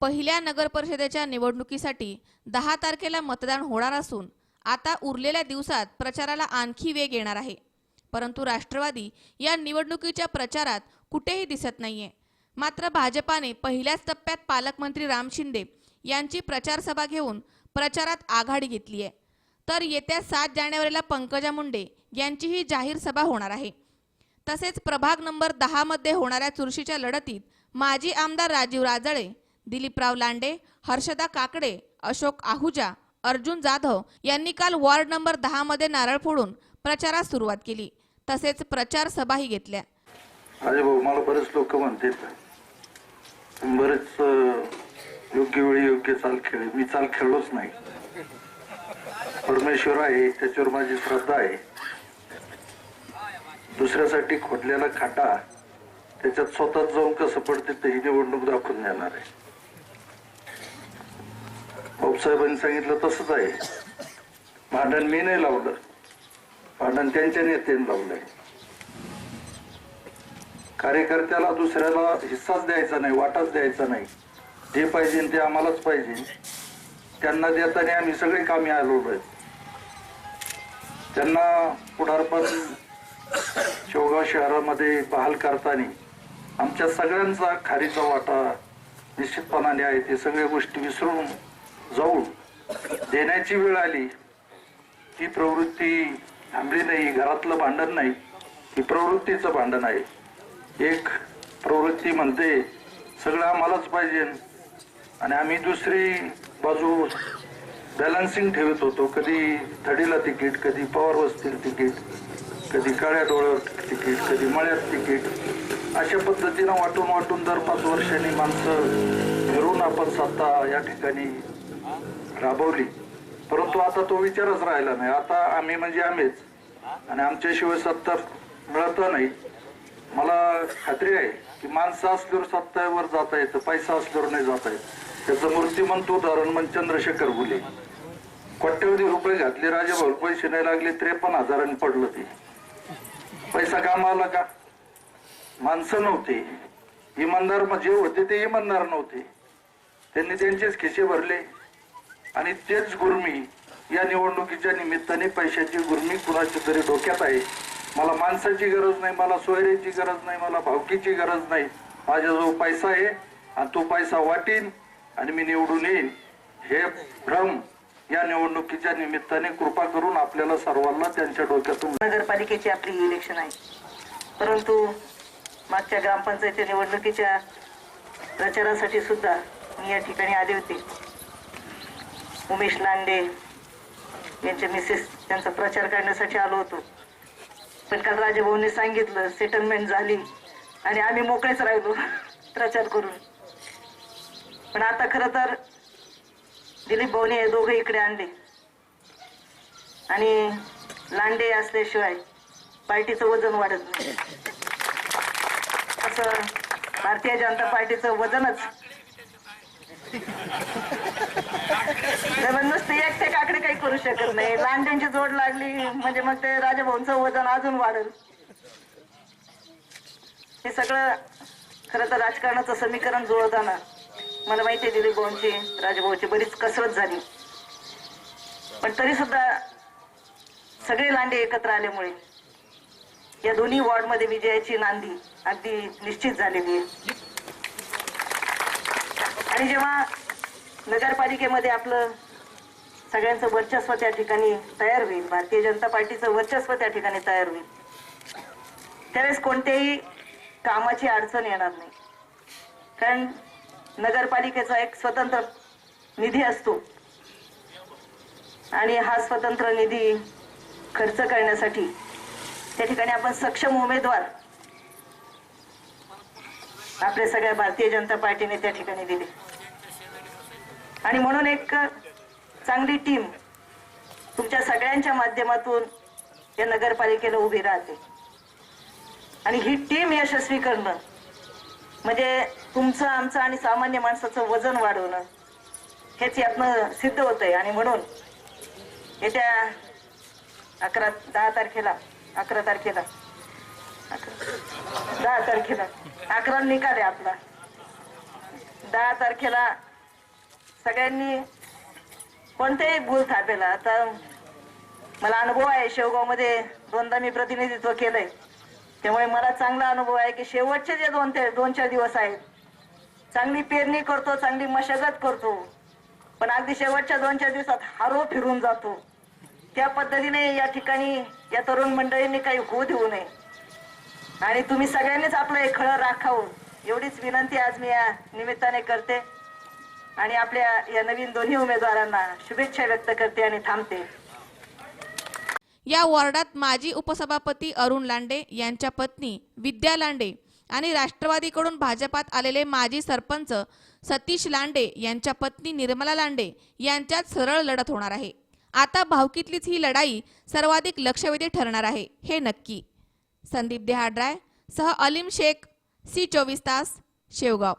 पहिल्या नगर परिषदेच्या निवडणुकीसाठी दहा तारखेला मतदान होणार असून आता उरलेल्या दिवसात प्रचाराला आणखी वेग येणार आहे. परंतु राष्ट्रवादी या निवडणुकीच्या प्रचारात कुठेही दिसत नाहीये. मात्र भाजपाने पहिल्याच टप्प्यात पालकमंत्री राम शिंदे यांची प्रचार सभा घेऊन प्रचारात आघाडी घेतली आहे तर येत्या सात जानेवारीला पंकजा मुंडे यांचीही जाहीर सभा होणार आहे. तसेच प्रभाग नंबर दहामध्ये होणाऱ्या चुरशीच्या लढतीत माजी आमदार राजीव राजळे दिलीपराव लांडे हर्षदा काकडे अशोक आहुजा अर्जुन जाधव यांनी काल वॉर्ड नंबर दहा मध्ये नारळ फोडून प्रचारास सुरुवात केली. तसेच प्रचार सभाही घेतल्या. अरे भाऊ मला बरेच लोक म्हणतात. बरेच योग्य वेळी योग्य चाल खेळ. मी चाल खेळलोच नाही. परमेश्वर आहे त्याच्यावर माझी श्रद्धा आहे. दुसऱ्यासाठी खोदलेला खाटा त्याच्यात स्वतःच जाऊन कसं पडते ते ही निवडणूक दाखवून देणार आहे. साहेबांनी सांगितलं तसंच आहे. भांडण मी नाही लावलं. भांडण त्यांच्या नेत्याने लावलंय कार्यकर्त्याला दुसऱ्याला हिस्साच द्यायचा नाही वाटाच द्यायचा नाही. जे पाहिजे ते आम्हालाच पाहिजे. त्यांना देताना आम्ही सगळे कामे आलो आहेत. त्यांना पुढारपण शेवगाव शहरामध्ये बहाल करताना आमच्या सगळ्यांचा खारीचा वाटा निश्चितपणाने आहे. ते सगळ्या गोष्टी विसरून जाऊन देण्याची वेळ आली. ती प्रवृत्ती थांबली नाही घरातलं भांडण नाही. ही प्रवृत्तीचं भांडण आहे. एक प्रवृत्ती म्हणते सगळं आम्हालाच पाहिजे. आणि आम्ही दुसरी बाजू बॅलन्सिंग ठेवत होतो. कधी थडीला तिकीट कधी पवार वस्तील तिकीट कधी काळ्या डोळ्यावर तिकीट कधी मळ्यात तिकीट. अशा पद्धतीनं वाटून वाटून दर पाच वर्षांनी माणसं मिळून आपण सत्ता या ठिकाणी राबवली. परंतु आता तो विचारच राहिला नाही. आता आम्ही म्हणजे आम्हीच. आणि आमच्याशिवाय सत्ता मिळत नाही. मला खात्री आहे की माणसं असल्यावर सत्तावर जाता येतं पैसा असल्यावर नाही जाता येत. त्याचं मूर्तिमंत उदाहरण म्हणजे चंद्रशेखर बुले कोट्यवधी रुपये घातले राजाभाऊ पैसे नाही लागले त्रेपन्न हजारांनी पडलं ते. पैसा कामाला का? माणसं नव्हते. इमानदार जे होते ते इमानदार नव्हते. त्यांनी त्यांचेच खिसे भरले. आणि तेच गुरमी या निवडणुकीच्या निमित्ताने पैशाची गुरमी कुणाच्या तरी डोक्यात आहे. मला माणसाची गरज नाही मला सोयरेची गरज नाही मला भावकीची गरज नाही. माझ्याजवळ पैसा आहे आणि तो पैसा वाटीन आणि मी निवडून येईन. हे भ्रम या निवडणुकीच्या निमित्ताने कृपा करून आपल्याला सर्वांना त्यांच्या डोक्यातून नगरपालिकेची आपली इलेक्शन आहे. परंतु मागच्या ग्रामपंचायती निवडणुकीच्या प्रचारासाठी सुद्धा मी या ठिकाणी आले होते. उमेश लांडे यांचे मिसेस त्यांचा प्रचार करण्यासाठी आलो होतो. पण काल राजभाऊने सांगितलं सेटलमेंट झाली आणि आम्ही मोकळेच राहिलो प्रचार करून. पण आता खरं तर दिलीप भाऊने हे दोघं इकडे आणले. आणि लांडे असल्याशिवाय पार्टीचं वजन वाढत नाही. असं भारतीय जनता पार्टीचं वजनच नुसते एकटे काकडे काही करू शकत नाही. लांड्यांची जोड लागली म्हणजे मग ते राजाभाऊंचं वजन अजून वाढेल. हे सगळं खरं तर राजकारणाचं समीकरण जुळताना मला माहिती आहे दिलीप भाऊंची राजभाऊची बरीच कसरत झाली. पण तरी सुद्धा सगळे लांडे एकत्र आल्यामुळे या दोन्ही वॉर्डमध्ये विजयाची नांदी अगदी निश्चित झालेली आहे. आणि जेव्हा नगरपालिकेमध्ये आपलं सगळ्यांचं वर्चस्व त्या ठिकाणी तयार होईल भारतीय जनता पार्टीचं वर्चस्व त्या ठिकाणी तयार होईल त्यावेळेस कोणत्याही कामाची अडचण येणार नाही. कारण नगरपालिकेचा एक स्वतंत्र निधी असतो. आणि हा स्वतंत्र निधी खर्च करण्यासाठी त्या ठिकाणी आपण सक्षम उमेदवार आपल्या सगळ्या भारतीय जनता पार्टीने त्या ठिकाणी दिले. आणि म्हणून एक चांगली टीम तुमच्या सगळ्यांच्या माध्यमातून या नगरपालिकेला उभी राहते. आणि ही टीम यशस्वी करणं म्हणजे तुमचं आमचं आणि सामान्य माणसाचं वजन वाढवणं हेच यातनं सिद्ध होत आहे आणि म्हणून येत्या अकरा दहा तारखेला अकरा तारखेला दहा तारखेला. अकरा निकाल आहे आपला. दहा तारखेला सगळ्यांनी कोणत्याही भूल थापेला. आता मला अनुभव आहे शेवगावमध्ये दोनदा मी प्रतिनिधित्व केलंय. त्यामुळे मला चांगला अनुभव आहे की शेवटचे जे दोन ते दोन चार दिवस आहेत चांगली पेरणी करतो चांगली मशागत करतो पण अगदी शेवटच्या दोन चार दिवसात हारो फिरून जातो. त्या पद्धतीने या ठिकाणी या तरुण मंडळींनी काही होऊ देऊ नये. आणि तुम्ही सगळ्यांनीच आपलं हे खळं राखावं एवढीच विनंती आज मी या निमित्ताने करते. आणि आपल्या या नवीन दोन्ही उमेदवारांना शुभेच्छा व्यक्त करते आणि थांबते. या वॉर्डात माजी उपसभापती अरुण लांडे यांच्या पत्नी विद्या लांडे आणि राष्ट्रवादीकडून भाजपात आलेले माजी सरपंच सतीश लांडे यांच्या पत्नी निर्मला लांडे यांच्यात सरळ लढत होणार आहे. आता भावकीतलीच ही लढाई सर्वाधिक लक्षवेधी ठरणार आहे हे नक्की. संदीप देहाड्राय सह अलीम शेख सी चोवीस तास शेवगाव.